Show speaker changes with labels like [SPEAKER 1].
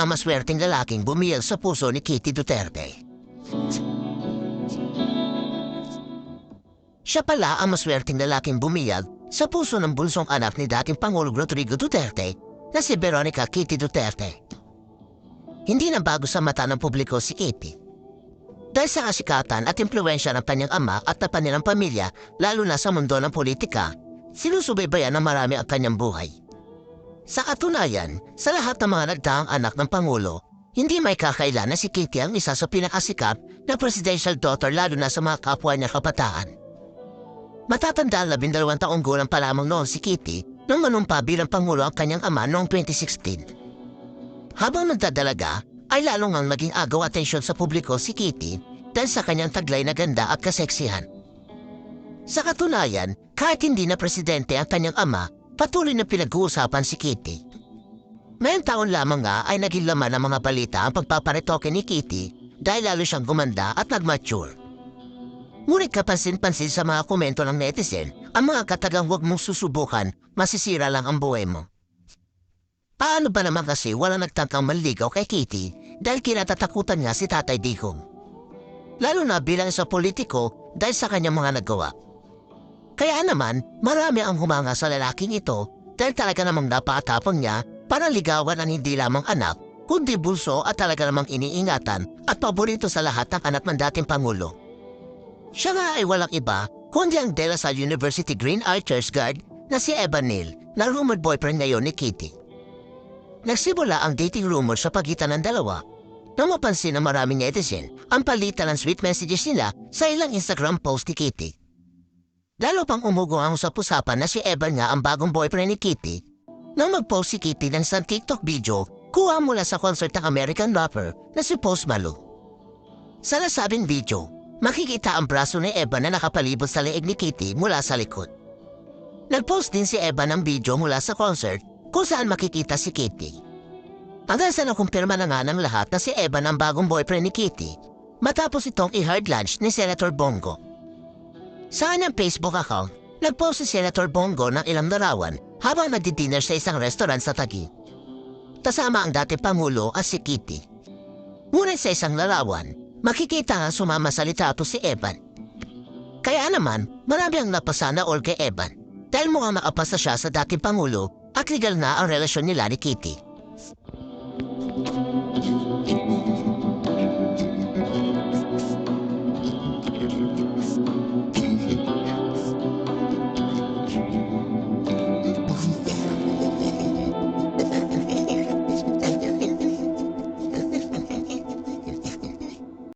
[SPEAKER 1] ang maswerteng lalaking bumiyal sa puso ni Kitty Duterte. Siya pala ang maswerteng lalaking bumiyal sa puso ng bulsong anak ni dating Pangulong Rodrigo Duterte na si Veronica Kitty Duterte. Hindi na bago sa mata ng publiko si Kitty. Dahil sa kasikatan at impluensya ng kanyang ama at ng kanilang pamilya, lalo na sa mundo ng politika, sinusubaybayan ng marami ang kanyang buhay. Sa katunayan, sa lahat ng mga nagdaang anak ng Pangulo, hindi may kakailan na si Kitty ang isa sa pinakasikap na presidential daughter lalo na sa mga kapwa niya kabataan. Matatanda ang labindalawang taong gulang pa lamang noon si Kitty nang manumpa bilang Pangulo ang kanyang ama noong 2016. Habang nagdadalaga, ay lalong ang naging agaw atensyon sa publiko si Kitty dahil sa kanyang taglay na ganda at kaseksihan. Sa katunayan, kahit hindi na presidente ang kanyang ama, patuloy na pinag-uusapan si Kitty. Mayang taon lamang nga ay naging laman ng mga balita ang pagpaparetoke ni Kitty dahil lalo siyang gumanda at nag-mature. Ngunit kapansin-pansin sa mga komento ng netizen, ang mga katagang huwag mong susubukan, masisira lang ang buhay mo. Paano ba naman kasi wala nagtangkang manligaw kay Kitty dahil kinatatakutan nga si Tatay Digong? Lalo na bilang sa politiko dahil sa kanyang mga nagawa. Kaya naman, marami ang humanga sa lalaking ito dahil talaga namang napakatapang niya para ligawan ang hindi lamang anak, kundi bulso at talaga namang iniingatan at paborito sa lahat ng anak ng dating Pangulo. Siya nga ay walang iba kundi ang De La Salle University Green Archers Guard na si Evan Neal na rumored boyfriend ngayon ni Kitty. Nagsimula ang dating rumor sa pagitan ng dalawa nang mapansin ng maraming netizen ang palitan ng sweet messages nila sa ilang Instagram post ni Kitty. Lalo pang umugo ang usap-usapan na si Evan nga ang bagong boyfriend ni Kitty nang mag-post si Kitty ng isang TikTok video kuha mula sa concert ng American rapper na si Post Malone. Sa nasabing video, makikita ang braso ni Evan na nakapalibot sa leeg ni Kitty mula sa likod. Nag-post din si Evan ng video mula sa concert kung saan makikita si Kitty. Hanggang sa nakumpirma na nga ng lahat na si Evan ang bagong boyfriend ni Kitty matapos itong i-hard lunch ni Senator Bongo. Sa kanyang Facebook account, nag-post si Senator Bongo ng ilang larawan habang nagdi-dinner sa isang restaurant sa Taguig. Kasama ang dati Pangulo at si Kitty. Ngunit sa isang larawan, makikita nga sumama sa si Evan. Kaya naman, marami ang napasana all kay Evan dahil mukhang nakapasa siya sa dating Pangulo at legal na ang relasyon nila ni Kitty.